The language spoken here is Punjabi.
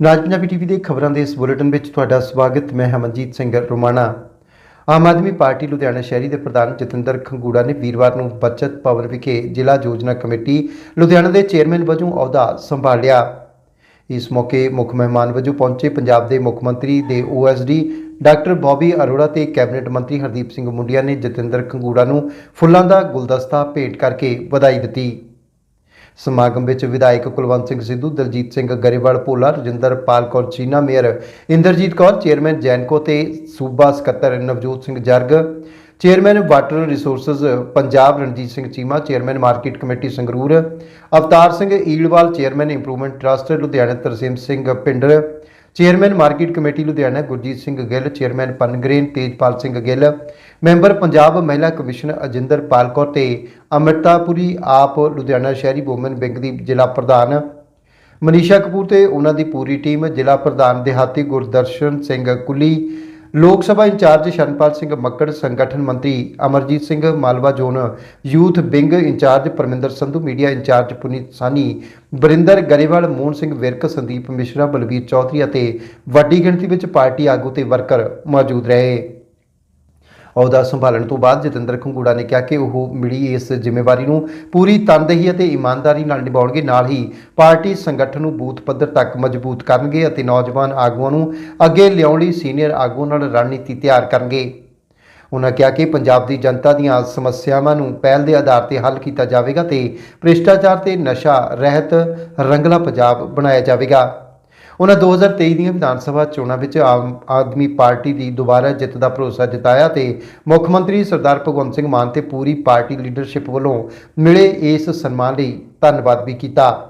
ਨਾਜ ਪੰਜਾਬੀ ਟੀਵੀ ਦੇ ਖਬਰਾਂ ਦੇ ਇਸ ਬੁਲੇਟਿਨ ਵਿੱਚ ਤੁਹਾਡਾ ਸਵਾਗਤ। ਮੈਂ ਹਮਨਜੀਤ ਸਿੰਘ ਰੋਮਾਣਾ। ਆਮ ਆਦਮੀ ਪਾਰਟੀ ਲੁਧਿਆਣਾ ਸ਼ਹਿਰੀ ਦੇ ਪ੍ਰਧਾਨ ਜਤਿੰਦਰ ਖੰਗੂੜਾ ਨੇ ਵੀਰਵਾਰ ਨੂੰ ਬਚਤ ਭਵਨ ਵਿਖੇ ਜ਼ਿਲ੍ਹਾ ਯੋਜਨਾ ਕਮੇਟੀ ਲੁਧਿਆਣਾ ਦੇ ਚੇਅਰਮੈਨ ਵਜੋਂ ਅਹੁਦਾ ਸੰਭਾਲਿਆ। ਇਸ ਮੌਕੇ ਮੁੱਖ ਮਹਿਮਾਨ ਵਜੋਂ ਪਹੁੰਚੇ ਪੰਜਾਬ ਦੇ ਮੁੱਖ ਮੰਤਰੀ ਦੇ ਓਐਸਡੀ ਡਾਕਟਰ ਬੌਬੀ ਅਰੋੜਾ ਤੇ ਕੈਬਨਿਟ ਮੰਤਰੀ ਹਰਦੀਪ ਸਿੰਘ ਮੁੰਡਿਆ ਨੇ ਜਤਿੰਦਰ ਖੰਗੂੜਾ ਨੂੰ ਫੁੱਲਾਂ ਦਾ ਗੁਲਦਸਤਾ ਭੇਟ ਕਰਕੇ ਵਧਾਈ ਦਿੱਤੀ। ਸਮਾਗਮ ਵਿੱਚ ਵਿਧਾਇਕ Kulwant Singh Sidhu, Daljit Singh Grewal Bhola, Rajinder Pal Kaur Cheena mayor Inderjit Kaur, chairman Genco ਤੇ ਸੂਬਾ ਸਕੱਤਰ Navjot Singh Jarg, chairman water resources Punjab Ranjit Singh Cheema, chairman market committee Sangrur, Avtar Singh Eelwal, chairman improvement trust Ludhiana Tarsem Singh Pinder chairman market committee Ludhiana Gurjeet Singh Gill, chairman Pungrain Tejpal Singh Gill, member Punjab ਮਹਿਲਾ ਕਮਿਸ਼ਨ ਅਜਿੰਦਰ ਪਾਲ ਕੌਰ ਤੇ ਅਮਰਤਾਪੁਰੀ ਆਪ ਲੁਧਿਆਣਾ ਸ਼ਹਿਰੀ ਵੂਮਨ ਵਿੰਗ ਦੀ ਜ਼ਿਲ੍ਹਾ ਪ੍ਰਧਾਨ ਮਨੀਸ਼ਾ ਕਪੂਰ ਤੇ ਉਹਨਾਂ ਦੀ ਪੂਰੀ ਟੀਮ ਜ਼ਿਲ੍ਹਾ ਪ੍ਰਧਾਨ ਦਿਹਾਤੀ ਗੁਰਦਰਸ਼ਨ ਸਿੰਘ ਕੁੱਲੀ ਲੋਕ ਸਭਾ ਇੰਚਾਰਜ ਸ਼ਰਨਪਾਲ ਸਿੰਘ ਮੱਕੜ, ਸੰਗਠਨ ਮੰਤਰੀ Amarjit Singh Malwa, zone youth wing in charge Parminder Sandhu, media in charge Puneet Sani Barinder Grewal, Mohan Singh Virk, Sandeep Mishra, Balbir Chaudhary ਅਤੇ ਵੱਡੀ ਗਿਣਤੀ ਵਿੱਚ ਪਾਰਟੀ ਆਗੂ ਤੇ ਵਰਕਰ ਮੌਜੂਦ ਰਹੇ। ਅਹੁਦਾ ਸੰਭਾਲਣ ਤੋਂ ਬਾਅਦ ਜਤਿੰਦਰ ਖੰਗੂੜਾ ਨੇ ਕਿਹਾ ਕਿ ਉਹ ਮਿਲੀ ਇਸ ਜ਼ਿੰਮੇਵਾਰੀ ਨੂੰ ਪੂਰੀ ਤਨਦੇਹੀ ਅਤੇ ਇਮਾਨਦਾਰੀ ਨਾਲ ਨਿਭਾਉਣਗੇ। ਨਾਲ ਹੀ ਪਾਰਟੀ ਸੰਗਠਨ ਨੂੰ ਬੂਥ ਪੱਧਰ ਤੱਕ ਮਜ਼ਬੂਤ ਕਰਨਗੇ ਅਤੇ ਨੌਜਵਾਨ ਆਗੂਆਂ ਨੂੰ ਅੱਗੇ ਲਿਆਉਣ ਲਈ ਸੀਨੀਅਰ ਆਗੂਆਂ ਨਾਲ ਰਣਨੀਤੀ ਤਿਆਰ ਕਰਨਗੇ। ਉਨ੍ਹਾਂ ਕਿਹਾ ਕਿ ਪੰਜਾਬ ਦੀ ਜਨਤਾ ਦੀਆਂ ਸਮੱਸਿਆਵਾਂ ਨੂੰ ਪਹਿਲ ਦੇ ਆਧਾਰ ਤੇ ਹੱਲ ਕੀਤਾ ਜਾਵੇਗਾ ਤੇ ਭ੍ਰਿਸ਼ਟਾਚਾਰ ਤੇ ਨਸ਼ਾ ਰਹਿਤ ਰੰਗਲਾ ਪੰਜਾਬ ਬਣਾਇਆ ਜਾਵੇਗਾ। ਉਹਨਾਂ 2023 ਦੀਆਂ ਵਿਧਾਨ ਸਭਾ ਚੋਣਾਂ ਵਿੱਚ ਆਮ ਆਦਮੀ ਪਾਰਟੀ ਦੀ ਦੁਬਾਰਾ ਜਿੱਤ ਦਾ ਭਰੋਸਾ ਜਤਾਇਆ ਤੇ ਮੁੱਖ ਮੰਤਰੀ ਸਰਦਾਰ ਭਗਵੰਤ ਸਿੰਘ ਮਾਨ ਤੇ ਪੂਰੀ ਪਾਰਟੀ ਲੀਡਰਸ਼ਿਪ ਵੱਲੋਂ ਮਿਲੇ ਇਸ ਸਨਮਾਨ ਲਈ ਧੰਨਵਾਦ ਵੀ ਕੀਤਾ।